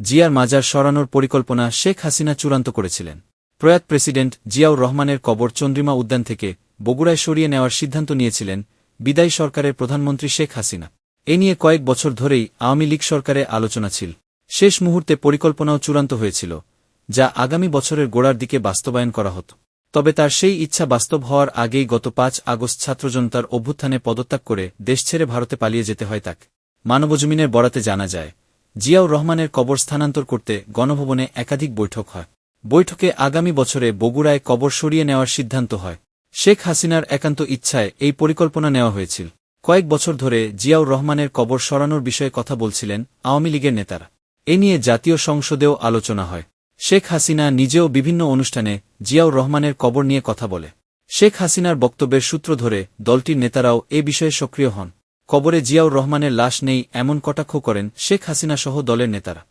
জিয়ার মাজার সরানোর পরিকল্পনা শেখ হাসিনা চূড়ান্ত করেছিলেন। প্রয়াত প্রেসিডেন্ট জিয়াউর রহমানের কবর চন্দ্রিমা উদ্যান থেকে বগুড়ায় সরিয়ে নেওয়ার সিদ্ধান্ত নিয়েছিলেন বিদায়ী সরকারের প্রধানমন্ত্রী শেখ হাসিনা। এ নিয়ে কয়েক বছর ধরেই আওয়ামী লীগ সরকারে আলোচনা ছিল। শেষ মুহূর্তে পরিকল্পনাও চূড়ান্ত হয়েছিল, যা আগামী বছরের গোড়ার দিকে বাস্তবায়ন করা হতো। তবে তার সেই ইচ্ছা বাস্তব হওয়ার আগেই গত পাঁচ আগস্ট ছাত্রজনতার অভ্যুত্থানে পদত্যাগ করে দেশ ছেড়ে ভারতে পালিয়ে যেতে হয় তাকে। মানবজমিনের বরাতে জানা যায় জিয়াউর রহমানের কবর স্থানান্তর করতে গণভবনে একাধিক বৈঠক হয়। বৈঠকে আগামী বছরে বগুড়ায় কবর সরিয়ে নেওয়ার সিদ্ধান্ত হয়। শেখ হাসিনার একান্ত ইচ্ছায় এই পরিকল্পনা নেওয়া হয়েছিল। কয়েক বছর ধরে জিয়াউর রহমানের কবর সরানোর বিষয়ে কথা বলছিলেন আওয়ামী লীগের নেতারা। এ নিয়ে জাতীয় সংসদেও আলোচনা হয়। শেখ হাসিনা নিজেও বিভিন্ন অনুষ্ঠানে জিয়াউর রহমানের কবর নিয়ে কথা বলে। শেখ হাসিনার বক্তব্যের সূত্র ধরে দলটির নেতারাও এ বিষয়ে সক্রিয় হন। কবরে জিয়াউর রহমানের লাশ নেই এমন কটাক্ষ করেন শেখ হাসিনাসহ দলের নেতারা।